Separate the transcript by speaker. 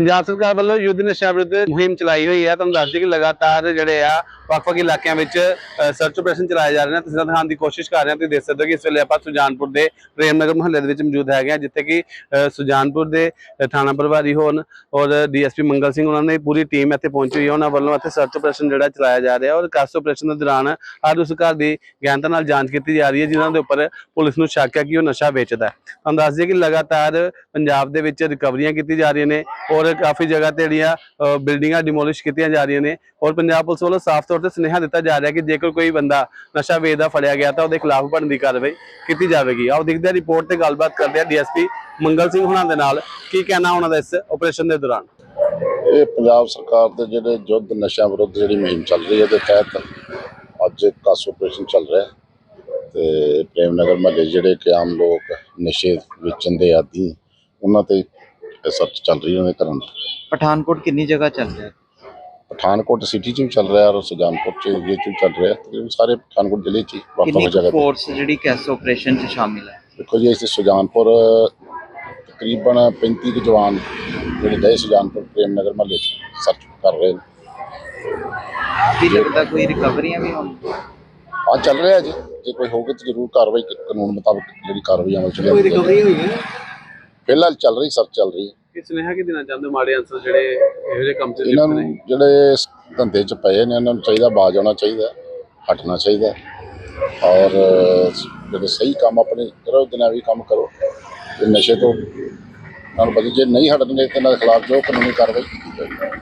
Speaker 1: ਪੰਜਾਬ ਸਰਕਾਰ ਵੱਲੋਂ ਯੁੱਧ ਨਸ਼ਾ ਵਿਰੁੱਧ ਮੁਹਿੰਮ ਚਲਾਈ ਹੋਈ ਹੈ। ਤੁਹਾਨੂੰ ਦੱਸ ਦਈਏ ਕਿ ਲਗਾਤਾਰ ਜਿਹੜੇ ਆ, ਵੱਖ-ਵੱਖ ਇਲਾਕਿਆਂ ਵਿੱਚ ਸਰਚ ਆਪਰੇਸ਼ਨ ਚਲਾਏ ਜਾ ਰਹੇ ਨੇ। ਤਸਵੀਰਾਂ ਦਿਖਾਉਣ ਦੀ ਕੋਸ਼ਿਸ਼ ਕਰ ਰਹੇ ਹਾਂ, ਤੁਸੀਂ ਦੇਖ ਸਕਦੇ ਹੋ ਕਿ ਇਸ ਵੇਲੇ ਆਪਾਂ ਸੁਜਾਨਪੁਰ ਦੇ ਪ੍ਰੇਮਨਗਰ ਮੁਹੱਲੇ ਦੇ ਵਿੱਚ ਮੌਜੂਦ ਹੈਗੇ ਆ ਜਿੱਥੇ ਕਿ ਸੁਜਾਨਪੁਰ ਦੇ ਥਾਣਾ ਪ੍ਰਭਾਰੀ ਹੋਣ ਔਰ ਡੀਐਸਪੀ ਮੰਗਲ ਸਿੰਘ ਉਹਨਾਂ ਨੇ ਪੂਰੀ ਟੀਮ ਇੱਥੇ ਪਹੁੰਚੀ ਹੋਈ ਹੈ। ਉਹਨਾਂ ਵੱਲੋਂ ਇੱਥੇ ਸਰਚ ਆਪਰੇਸ਼ਨ ਜਿਹੜਾ ਚਲਾਇਆ ਜਾ ਰਿਹਾ ਔਰ ਕਾਸ ਆਪਰੇਸ਼ਨ ਦੇ ਦੌਰਾਨ ਹਰ ਉਸ ਘਰ ਦੀ ਗਿਆਨਤਾ ਨਾਲ ਜਾਂਚ ਕੀਤੀ ਜਾ ਰਹੀ ਹੈ, ਜਿਨ੍ਹਾਂ ਦੇ ਉੱਪਰ ਪੁਲਿਸ ਨੂੰ ਸ਼ੱਕ ਹੈ ਕਿ ਉਹ ਨਸ਼ਾ ਵੇਚਦਾ ਹੈ। ਤੁਹਾਨੂੰ ਦੱਸ ਦਈਏ ਕਿ ਲਗਾਤਾਰ ਪੰਜਾਬ ਦੇ ਵਿੱਚ ਰਿਕਵਰੀਆਂ ਕੀਤੀ ਜਾ ਰਹੀਆਂ ਨੇ ਔਰ ਕਾਫੀ ਜਗ੍ਹਾ ਤੇ ਜਿਹੜੀਆਂ ਬਿਲਡਿੰਗਾਂ ਡਿਮੋਲਿਸ਼ ਕੀਤੀਆਂ ਜਾ ਰਹੀਆਂ ਨੇ। ਔਰ ਪੰਜਾਬ ਪੁਲਿਸ ਵੱਲੋਂ ਸਾਫ਼ ਤੌਰ ਤੇ ਸੁਨੇਹਾ ਦਿੱਤਾ ਜਾ ਰਿਹਾ ਕਿ ਜੇਕਰ ਕੋਈ ਬੰਦਾ ਨਸ਼ਾ ਵੇਚਦਾ ਫੜਿਆ ਗਿਆ ਤਾਂ ਉਹਦੇ ਖਿਲਾਫ ਬਣਦੀ ਕਾਰਵਾਈ ਕੀਤੀ ਜਾਵੇਗੀ। ਆਓ ਦੇਖਦੇ ਹਾਂ ਰਿਪੋਰਟ ਤੇ ਗੱਲਬਾਤ ਕਰਦੇ ਹਾਂ ਡੀਐਸਪੀ ਮੰਗਲ ਸਿੰਘ ਹੁਣਾਂ ਦੇ ਨਾਲ। ਕੀ ਕਹਿਣਾ ਉਹਨਾਂ ਦਾ ਇਸ ਆਪਰੇਸ਼ਨ ਦੇ ਦੌਰਾਨ?
Speaker 2: ਇਹ ਪੰਜਾਬ ਸਰਕਾਰ ਦੇ ਜਿਹੜੇ ਯੁੱਧ ਨਸ਼ਾ ਵਿਰੁੱਧ ਜਿਹੜੀ ਮੁਹਿੰਮ ਚੱਲ ਰਹੀ ਹੈ ਦੇ ਤਹਿਤ ਅੱਜ ਕਾਸ ਆਪਰੇਸ਼ਨ ਚੱਲ ਰਿਹਾ ਤੇ ਪ੍ਰੇਮ ਨਗਰ ਮਹੱਲੇ ਜਿਹੜੇ ਕਿ ਆਮ ਲੋਕ ਨਸ਼ੇ ਵੇਚਣ ਦੇ ਆਦੀ, ਉਹਨਾਂ ਤੇ ਸਰਚ ਚੱਲ ਰਹੀ ਹੈ ਉਹਨਾਂ ਦੇ ਘਰਾਂ ਦੀ।
Speaker 3: ਪਠਾਨਕੋਟ ਕਿੰਨੀ ਜਗ੍ਹਾ ਚੱਲ ਰਿਹਾ?
Speaker 2: ਪਠਾਨਕੋਟ ਸਿਟੀ 'ਚ ਵੀ ਚੱਲ ਰਿਹਾ ਔਰ ਸੁਜਾਨਪੁਰ 'ਚ ਏਰੀਏ 'ਚ ਵੀ ਚੱਲ ਰਿਹਾ। ਤਕਰੀਬਨ ਸਾਰੇ ਪਠਾਨਕੋਟ ਜ਼ਿਲ੍ਹੇ 'ਚ ਹੀ ਵੱਖ
Speaker 3: ਕਿੰਨੀ
Speaker 2: ਵੱਖ ਜਗ੍ਹਾ ਤੇ।
Speaker 3: ਫੋਰਸ ਜਿਹੜੀ ਕੈਸ ਆਪਰੇਸ਼ਨ 'ਚ ਸ਼ਾਮਿਲ ਹੈ?
Speaker 2: ਦੇਖੋ ਜੀ ਇਸ ਸੁਜਾਨਪੁਰ ਤਕਰੀਬਨ 35 ਕੁ ਜਵਾਨ ਜਿਹੜੇ ਗਏ ਸੁਜਾਨਪੁਰ ਪ੍ਰੇਮ ਨਗਰ ਮਹੱਲੇ 'ਚ ਸਰਚ ਕਰ ਰਹੇ ਨੇ।
Speaker 3: ਕੀ ਲੱਗਦਾ ਕੋਈ ਰਿਕਵਰੀਆਂ ਵੀ ਹੋਣ?
Speaker 2: ਹਾਂ ਚੱਲ ਰਿਹਾ ਜੀ। ਜੇ ਕੋਈ ਹੋਵੇ ਤਾਂ ਜ਼ਰੂਰ ਕਾਰਵਾਈ ਕਾਨੂੰਨ ਮੁਤਾਬਕ ਜਿਹੜੀ ਕਾਰਵਾਈ ਅਮਲ ਚ ਲਿਆਂਦੀ ਜਾਏਗੀ
Speaker 1: ਹੋਈ ਹੈ?
Speaker 2: ਫਿਲਹਾਲ ਚੱਲ ਰਹੀ ਸਰਚ ਚੱਲ ਰਹੀ ਹੈ।
Speaker 1: ਕਿ ਸੁਨੇਹਾ ਕਿ ਦੇਣਾ ਚਾਹੁੰਦੇ ਹੋ ਮਾੜੇ ਅੰਸਰ ਜਿਹੜੇ ਇਹੋ ਜਿਹੇ ਕੰਮ 'ਚ
Speaker 2: ਇਹਨਾਂ
Speaker 1: ਲਿਪਤ
Speaker 2: ਨੂੰ
Speaker 1: ਨੇ?
Speaker 2: ਜਿਹੜੇ ਇਸ ਧੰਦੇ 'ਚ ਪਏ ਨੇ ਇਹਨਾਂ ਨੂੰ ਚਾਹੀਦਾ ਬਾਜ ਆਉਣਾ ਚਾਹੀਦਾ ਹਟਣਾ ਚਾਹੀਦਾ। ਔਰ ਜਿਹੜੇ ਸਹੀ ਕੰਮ ਆਪਣੇ ਕਰੋ ਦਿਨਾਵੀ ਕੰਮ ਕਰੋ ਤੇ ਨਸ਼ੇ ਤੋਂ ਨਾਲ ਬਦੀ ਜੇ ਨਹੀਂ ਹਟਣਗੇ ਤੇ ਇਹਨਾਂ ਦੇ ਖਿਲਾਫ ਜੋ ਕਾਨੂੰਨੀ ਕਾਰਵਾਈ ਕੀਤੀ ਜਾਏਗੀ।